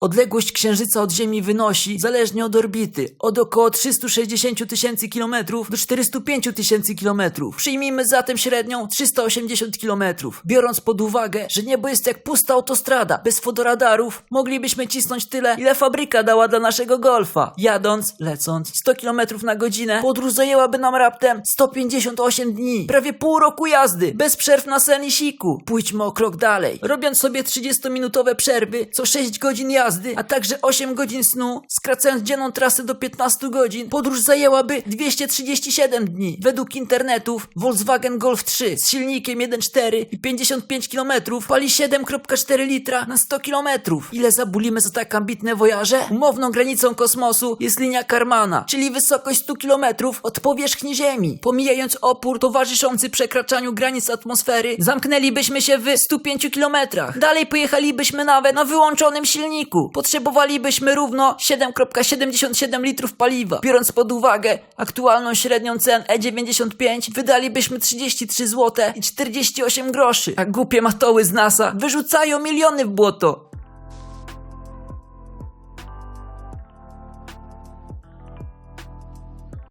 Odległość Księżyca od Ziemi wynosi, zależnie od orbity, od około 360 tysięcy kilometrów do 405 tysięcy kilometrów. Przyjmijmy zatem średnią 380 kilometrów. Biorąc pod uwagę, że niebo jest jak pusta autostrada, bez fotoradarów, moglibyśmy cisnąć tyle, ile fabryka dała dla naszego golfa. Jadąc, lecąc 100 kilometrów na godzinę, podróż zajęłaby nam raptem 158 dni. Prawie pół roku jazdy, bez przerw na sen i siku. Pójdźmy o krok dalej. Robiąc sobie 30-minutowe przerwy, co 6 godzin jazdy, a także 8 godzin snu, skracając dzienną trasę do 15 godzin, podróż zajęłaby 237 dni. Według internetów Volkswagen Golf 3 z silnikiem 1.4 i 55 km pali 7,4 litra na 100 km. Ile zabulimy za tak ambitne wojaże? Umowną granicą kosmosu jest linia Karmana, czyli wysokość 100 km od powierzchni Ziemi. Pomijając opór towarzyszący przekraczaniu granic atmosfery, zamknęlibyśmy się w 105 km. Dalej pojechalibyśmy nawet na wyłączonym silniku. Potrzebowalibyśmy równo 7,77 litrów paliwa. Biorąc pod uwagę aktualną średnią cen E95, wydalibyśmy 33 zł i 48 groszy. A głupie matoły z NASA wyrzucają miliony w błoto.